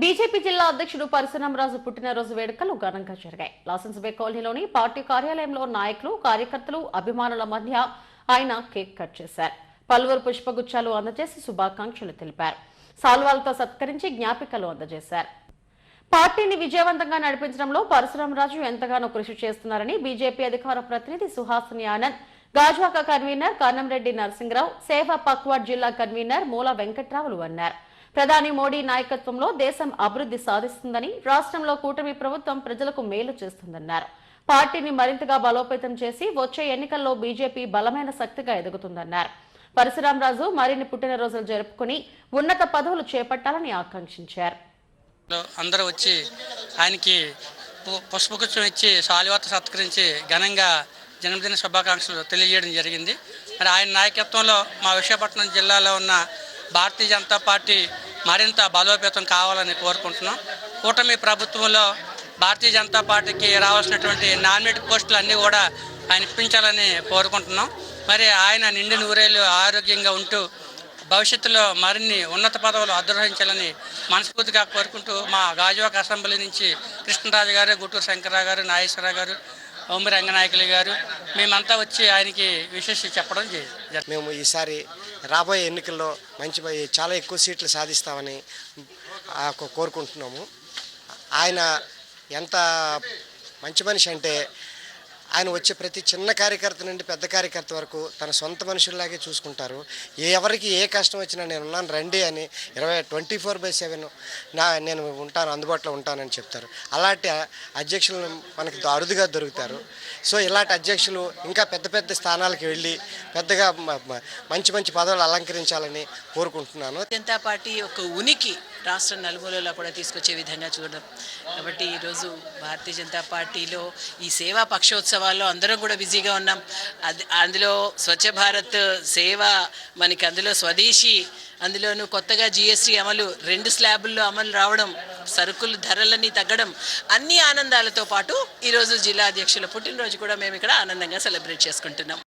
BJP జిల్లా అధ్యక్షుడు పరశురామరాజు పుట్టినరోజు వేడుకలు ఘనంగా జరిగాయి. లాసెన్స్ బే కాలనీలోని పార్టీ కార్యాలయంలో నాయకులు కార్యకర్తలు అభిమానుల మధ్య ఆయన కేక్ కట్ చేశారు. పలువురు పుష్పగుచ్చాలు అందజేసి శుభాకాంక్షలు తెలిపారు. సాల్వాలతో సత్కరించి జ్ఞాపికలు అందజేశారు. పార్టీని విజయవంతంగా నడిపించడంలో పరశురామరాజు ఎంతగానో కృషి చేస్తున్నారని బీజేపీ అధికార ప్రతినిధి సుహాసిని ఆనంద్ గాజువాక కన్వీనర్ కన్నంరెడ్డి నరసింహరావు సేవ పక్వాడ్ జిల్లా కన్వీనర్ మూల వెంకట్రావులు అన్నారు. ప్రధాని మోడీ నాయకత్వంలో దేశం అభివృద్ధి సాధిస్తుందని రాష్ట్రంలో కూటమి ప్రభుత్వం ప్రజలకు మేలు చేస్తుందన్నారు. పార్టీని మరింతగా బలోపేతం చేసి వచ్చే ఎన్నికల్లో బీజేపీ బలమైన శక్తిగా ఎదుగుతుందన్నారు. పరశురామరాజు మరిన్ని పుట్టినరోజులు జరుపుకుని ఉన్నత పదవులు చేపట్టాలని ఆకాంక్షించారు. అందరూ వచ్చి ఆయనకి పు- పుష్పగుచ్చం ఇచ్చి శాలివాత సత్కరించి ఘనంగా జన్మదిన శుభాకాంక్షలు తెలియజేయడం జరిగింది. మరి ఆయన నాయకత్వంలో మా విశాఖపట్నం జిల్లాలో ఉన్న భారతీయ జనతా పార్టీ మరింత బలోపేతం కావాలని కోరుకుంటున్నాం. కూటమి ప్రభుత్వంలో భారతీయ జనతా పార్టీకి రావాల్సినటువంటి నామినేట్ పోస్టులు అన్నీ కూడా ఆయన ఇప్పించాలని కోరుకుంటున్నాం. మరి ఆయన నిండి నూరేళ్ళు ఆరోగ్యంగా ఉంటూ భవిష్యత్తులో మరిన్ని ఉన్నత పదవులు అధిరోహించాలని మనస్ఫూర్తిగా కోరుకుంటూ మా గాజువాక అసెంబ్లీ నుంచి కృష్ణరాజు గారు గుంటూరు శంకరరావు గారు నాగేశ్వరరావు గారు ఓమి రంగనాయకులు గారు మేమంతా వచ్చి ఆయనకి విశేష చెప్పడం మేము ఈసారి రాబోయే ఎన్నికల్లో మంచి చాలా ఎక్కువ సీట్లు సాధిస్తామని కోరుకుంటున్నాము. ఆయన ఎంత మంచి మనిషి అంటే ఆయన వచ్చే ప్రతి చిన్న కార్యకర్త నుండి పెద్ద కార్యకర్త వరకు తన సొంత మనుషుల్లాగే చూసుకుంటారు. ఎవరికి ఏ కష్టం వచ్చినా నేను ఉన్నాను రండి అని ఇరవై ట్వంటీ ఫోర్ బై సెవెన్ నా నేను ఉంటాను అందుబాటులో ఉంటానని చెప్తారు. అలాంటి అధ్యక్షులు మనకి అరుదుగా దొరుకుతారు. సో ఇలాంటి అధ్యక్షులు ఇంకా పెద్ద పెద్ద స్థానాలకు వెళ్ళి పెద్దగా మంచి మంచి పదవులు అలంకరించాలని కోరుకుంటున్నాను. జనతా పార్టీ ఒక ఉనికి రాష్ట్ర నలుమూలలో కూడా తీసుకొచ్చే విధంగా చూడడం. కాబట్టి ఈరోజు భారతీయ జనతా పార్టీలో ఈ సేవా పక్షోత్సవాల్లో అందరం కూడా బిజీగా ఉన్నాం. అది అందులో స్వచ్ఛ భారత్ సేవ మనకి అందులో స్వదేశీ అందులోనూ కొత్తగా జిఎస్టీ అమలు రెండు స్లాబుల్లో అమలు రావడం సరుకులు ధరలన్నీ తగ్గడం అన్ని ఆనందాలతో పాటు ఈరోజు జిల్లా అధ్యక్షుల పుట్టినరోజు కూడా మేము ఇక్కడ ఆనందంగా సెలబ్రేట్ చేసుకుంటున్నాం.